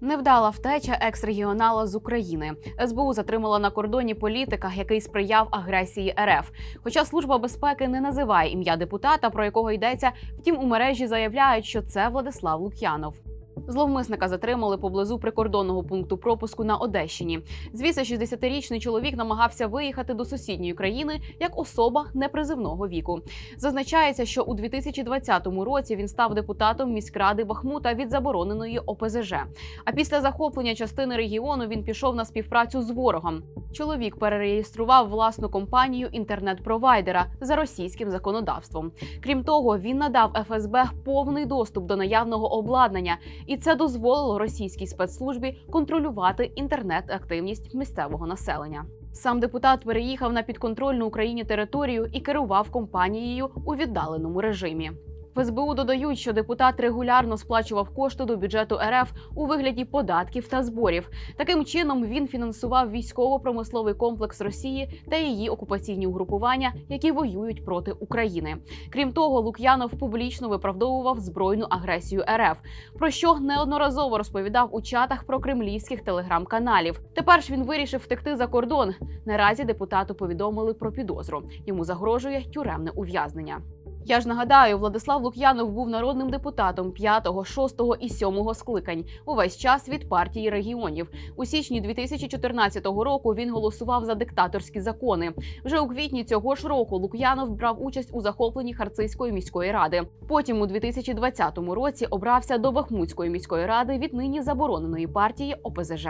Невдала втеча екс-регіонала з України. СБУ затримала на кордоні політика, який сприяв агресії РФ. Хоча служба безпеки не називає ім'я депутата, про якого йдеться, втім у мережі заявляють, що це Владислав Лук'янов. Зловмисника затримали поблизу прикордонного пункту пропуску на Одещині. Звідси 60-річний чоловік намагався виїхати до сусідньої країни як особа непризивного віку. Зазначається, що у 2020 році він став депутатом міськради Бахмута від забороненої ОПЗЖ. А після захоплення частини регіону він пішов на співпрацю з ворогом. Чоловік перереєстрував власну компанію інтернет-провайдера за російським законодавством. Крім того, він надав ФСБ повний доступ до наявного обладнання, і це дозволило російській спецслужбі контролювати інтернет-активність місцевого населення. Сам депутат переїхав на підконтрольну Україні територію і керував компанією у віддаленому режимі. В додають, що депутат регулярно сплачував кошти до бюджету РФ у вигляді податків та зборів. Таким чином він фінансував військово-промисловий комплекс Росії та її окупаційні угрупування, які воюють проти України. Крім того, Лук'янов публічно виправдовував збройну агресію РФ, про що неодноразово розповідав у чатах про кремлівських телеграм-каналів. Тепер ж він вирішив втекти за кордон. Наразі депутату повідомили про підозру. Йому загрожує тюремне ув'язнення. Я ж нагадаю, Владислав Лук'янов був народним депутатом 5, 6 і 7 скликань увесь час від партії регіонів. У січні 2014 року він голосував за диктаторські закони. Вже у квітні цього ж року Лук'янов брав участь у захопленні Харцизької міської ради. Потім у 2020 році обрався до Бахмутської міської ради від нині забороненої партії ОПЗЖ.